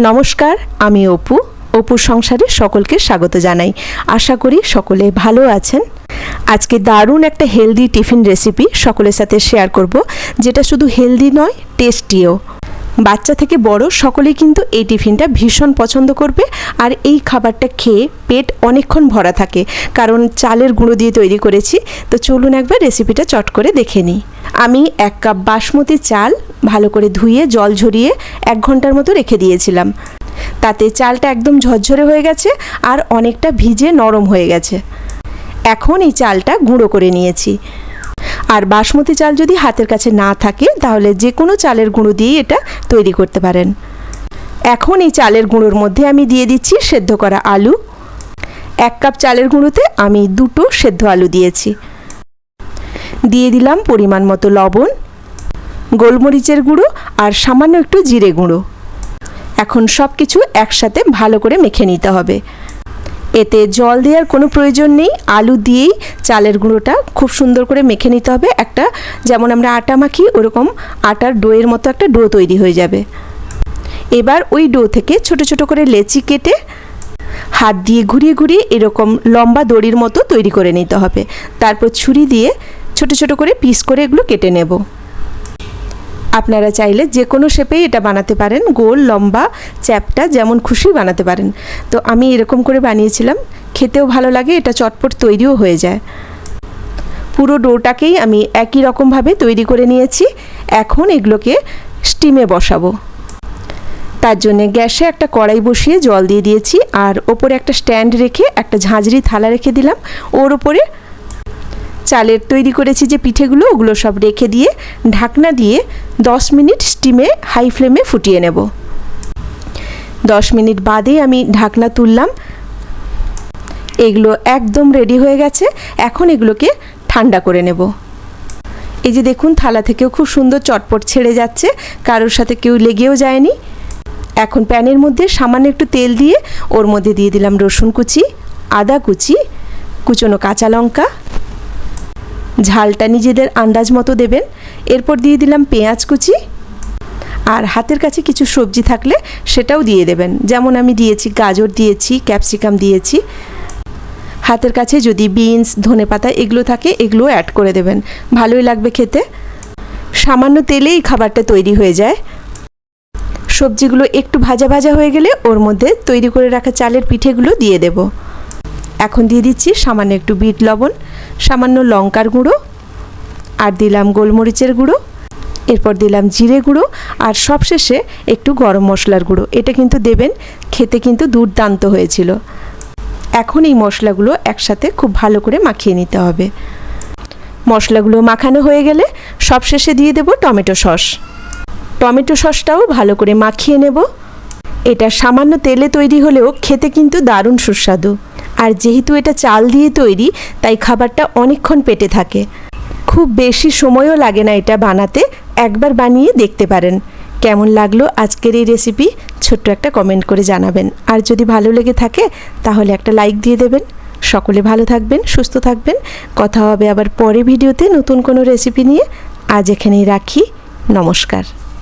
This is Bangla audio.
নমস্কার, আমি অপু। অপুর সংসারে সকলকে স্বাগত জানাই। আশা করি সকলে ভালো আছেন। আজকে দারুণ একটা হেলদি টিফিন রেসিপি সকলের সাথে শেয়ার করব, যেটা শুধু হেলদি নয় টেস্টিও বাচ্চা থেকে বড় সকলেই কিন্তু এই টিফিনটা ভীষণ পছন্দ করবে, আর এই খাবারটা খেয়ে পেট অনেকক্ষণ ভরা থাকে। কারণ চালের গুঁড়ো দিয়ে তৈরি করেছি, তো চলুন একবার রেসিপিটা চট করে দেখে নিই। আমি এক কাপ বাসমতি চাল ভালো করে ধুয়ে, জল ঝরিয়ে এক ঘণ্টার মতো রেখে দিয়েছিলাম। তাতে চালটা একদম ঝরঝরে হয়ে গেছে আর অনেকটা ভিজে নরম হয়ে গেছে। এখন এই চালটা গুঁড়ো করে নিয়েছি। আর বাসমতি চাল যদি হাতের কাছে না থাকে, তাহলে যে কোনো চালের গুঁড়ো দিয়ে এটা তৈরি করতে পারেন। এখন এই চালের গুঁড়োর মধ্যে আমি দিয়ে দিচ্ছি সেদ্ধ করা আলু। এক কাপ চালের গুঁড়োতে আমি দুটো সেদ্ধ আলু দিয়েছি। দিয়ে দিলাম পরিমাণ মতো লবণ, গোলমরিচের গুঁড়ো আর সামান্য একটু জিরে গুঁড়ো। এখন সব কিছু একসাথে ভালো করে মেখে নিতে হবে। এতে জল দেওয়ার কোনো প্রয়োজন নেই। আলু দিয়েই চালের গুঁড়োটা খুব সুন্দর করে মেখে নিতে হবে। একটা যেমন আমরা আটা মাখি, ওরকম আটার ডোয়ের মতো একটা ডো তৈরি হয়ে যাবে। এবার ওই ডো থেকে ছোট ছোট করে লেচি কেটে হাত দিয়ে ঘুরিয়ে ঘুরিয়ে এরকম লম্বা দড়ির মতো তৈরি করে নিতে হবে। তারপর ছুরি দিয়ে ছোট ছোট করে পিস করে এগুলো কেটে নেব। আপনারা চাইলে যে কোনো শেপেই এটা বানাতে পারেন, গোল, লম্বা, চ্যাপটা যেমন খুশি বানাতে পারেন। তো আমি এরকম করে বানিয়েছিলাম, খেতেও ভালো লাগে, এটা চটপট তৈরিও হয়ে যায়। পুরো ডোটাকেই আমি একই রকমভাবে তৈরি করে নিয়েছি, এখন এগুলোকে স্টিমে বসাবো। তার জন্যে গ্যাসে একটা কড়াই বসিয়ে জল দিয়ে দিয়েছি, আর ওপরে একটা স্ট্যান্ড রেখে একটা ঝাঁঝরি থালা রেখে দিলাম, ওর ওপরে চালের তৈরি করেছি যে পিঠেগুলো, ওগুলো সব রেখে দিয়ে, ঢাকনা দিয়ে দশ মিনিট স্টিমে হাই ফ্লেমে ফুটিয়ে নেব। দশ মিনিট বাদে আমি ঢাকনা তুললাম। এগুলো একদম রেডি হয়ে গেছে। এখন এগুলোকে ঠান্ডা করে নেব। এই যে দেখুন, থালা থেকেও খুব সুন্দর চটপট ছেড়ে যাচ্ছে। কারোর সাথে কেউ লেগেও যায়নি। এখন প্যানের মধ্যে সামান্য একটু তেল দিয়ে, ওর মধ্যে দিয়ে দিলাম রসুন কুচি, আদা কুচি, কুচনো কাঁচা লঙ্কা ঝালটা নিজেদের আন্দাজ মতো দেবেন। এরপর দিয়ে দিলাম পেঁয়াজ কুচি। আর হাতের কাছে কিছু সবজি থাকলে সেটাও দিয়ে দেবেন। যেমন আমি দিয়েছি গাজর দিয়েছি, ক্যাপসিকাম দিয়েছি। হাতের কাছে যদি বিনস ধনে পাতা এগুলো থাকে এগুলো অ্যাড করে দেবেন। ভালোই লাগবে খেতে। সামান্য তেলেই খাবারটা তৈরি হয়ে যায়। সবজিগুলো একটু ভাজা ভাজা হয়ে গেলে ওর মধ্যে তৈরি করে রাখা চালের পিঠেগুলো দিয়ে দেব। এখন দিয়ে দিচ্ছি সামান্য একটু বিট লবণ। সামান্য লঙ্কার গুঁড়ো আর দিলাম গোলমরিচের গুঁড়ো, এরপর দিলাম জিরে গুঁড়ো আর সবশেষে একটু গরম মশলার গুঁড়ো। এটা কিন্তু দেবেন, খেতে কিন্তু দুর্দান্ত হয়েছিল। এখন এই মশলাগুলো একসাথে খুব ভালো করে মাখিয়ে নিতে হবে। মশলাগুলো মাখানো হয়ে গেলে সবশেষে দিয়ে দেব টমেটো সস। টমেটো সসটাও ভালো করে মাখিয়ে নেব। এটা সামান্য তেলে তৈরি হলেও খেতে কিন্তু দারুণ সুস্বাদু। আর যেহেতু এটা চাল দিয়ে তৈরি, তাই খাবারটা অনেকক্ষণ পেটে থাকে। খুব বেশি সময়ও লাগে না এটা বানাতে, একবার বানিয়ে দেখতে পারেন। কেমন লাগল আজকের এই রেসিপি? ছোট্ট একটা কমেন্ট করে জানাবেন। আর যদি ভালো লেগে থাকে, তাহলে একটা লাইক দিয়ে দেবেন। সকলে ভালো থাকবেন, সুস্থ থাকবেন। কথা হবে আবার পরে ভিডিওতে নতুন কোনো রেসিপি নিয়ে। আজ এখানেই রাখি। নমস্কার।